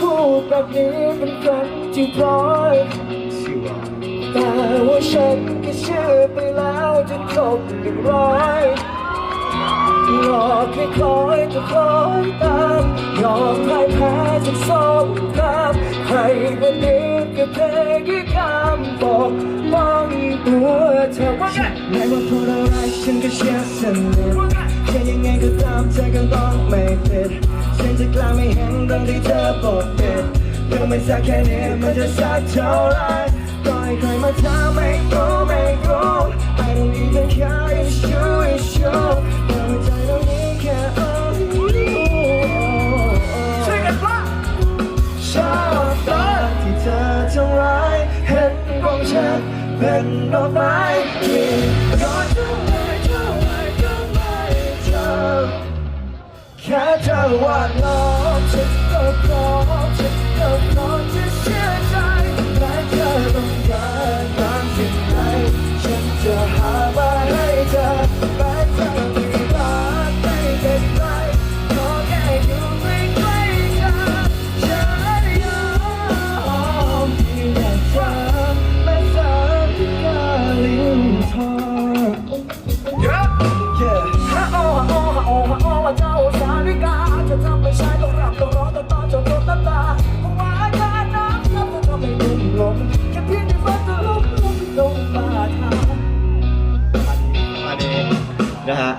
พูดแบบนี้เป็นคนที่พร้อยแต่ว่าฉันก็เชื่อไปแล้วจนครบหนึ่งร้อยหลอกให้คอยจะคอยตามยอมพ่ายแพ้จากสงครามให้วันนี้ก็เพลงที่คำบอกป้องตัวเธอว่าไงไม่ว่าพูดอะไรฉันก็เชื่อสนิทแค่ยังไงก็ตามเธอก็ต้องไม่ผิด ฉันจะกล้าไม่เห็นตรงที่เธอบอกเด็ดเรื่อไม่สักแค่นี้มันจะสักเท่าไรปล่อยใครมาถามไม่รู้ไม่รู้ I don't even care it's you it's you แต่หัวใจตรงนี้แค่ oh you ช่วยกันว่าชอบตอนที่เธอทำร้ายเห็นของฉันเป็นดอกไม้ ไรก็ มาดีนะฮะ